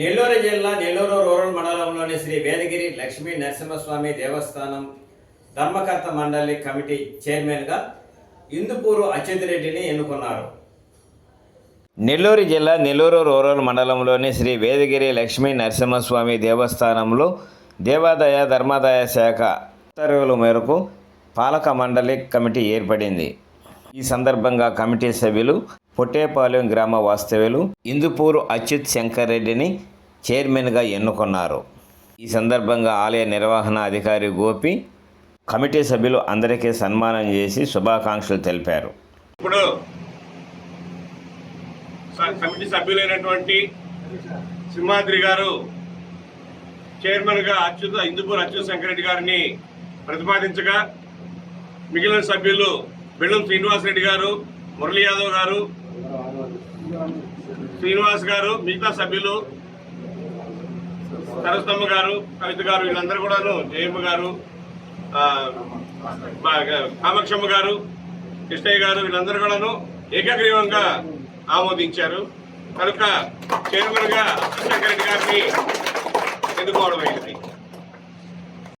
నెల్లూరు జిల్లా నెల్లూరు రూరల్ మండలంలోని శ్రీ వేదగిరి లక్ష్మీ నరసింహస్వామి దేవస్థానం ధర్మకర్త మండలి కమిటీ చైర్మన్గా ఇందుపూరు అచ్యుతిరెడ్డిని ఎన్నుకున్నారు. నెల్లూరు జిల్లా నెల్లూరు రూరల్ మండలంలోని శ్రీ వేదగిరి లక్ష్మీ నరసింహస్వామి దేవస్థానంలో దేవాదాయ ధర్మాదాయ శాఖ ఉత్తర్వుల మేరకు పాలక మండలి కమిటీ ఏర్పడింది. ఈ సందర్భంగా కమిటీ సభ్యులు పొట్టేపాలెం గ్రామ వాస్తవ్యులు ఇందుపూరు అచ్యుత్ శంకర్ రెడ్డిని చైర్మన్గా ఎన్నుకున్నారు. ఈ సందర్భంగా ఆలయ నిర్వహణ అధికారి గోపి కమిటీ సభ్యులు అందరికీ సన్మానం చేసి శుభాకాంక్షలు తెలిపారు. ఇప్పుడు కమిటీ సభ్యులైనటువంటి సింహాద్రి గారు చైర్మన్గా అచ్యుత ఇందుపూర్ అచ్యుత శంకరెడ్డి గారిని ప్రతిపాదించగా మిగిలిన సభ్యులు బెల్లం శ్రీనివాసరెడ్డి గారు మురళీ యాదవ్ గారు శ్రీనివాస్ గారు మిగతా సభ్యులు సరస్తమ్మ గారు కవిత గారు వీళ్ళందరూ కూడాను జయమ్మ గారు ఆ, కామాక్షమ్మ గారు కృష్ణయ్య గారు వీళ్ళందరూ కూడాను ఏకగ్రీవంగా ఆమోదించారు. కనుక చైర్మన్గా అచ్యుతశంకర్ రెడ్డి గారిని ఎన్నుకోవడం అయింది.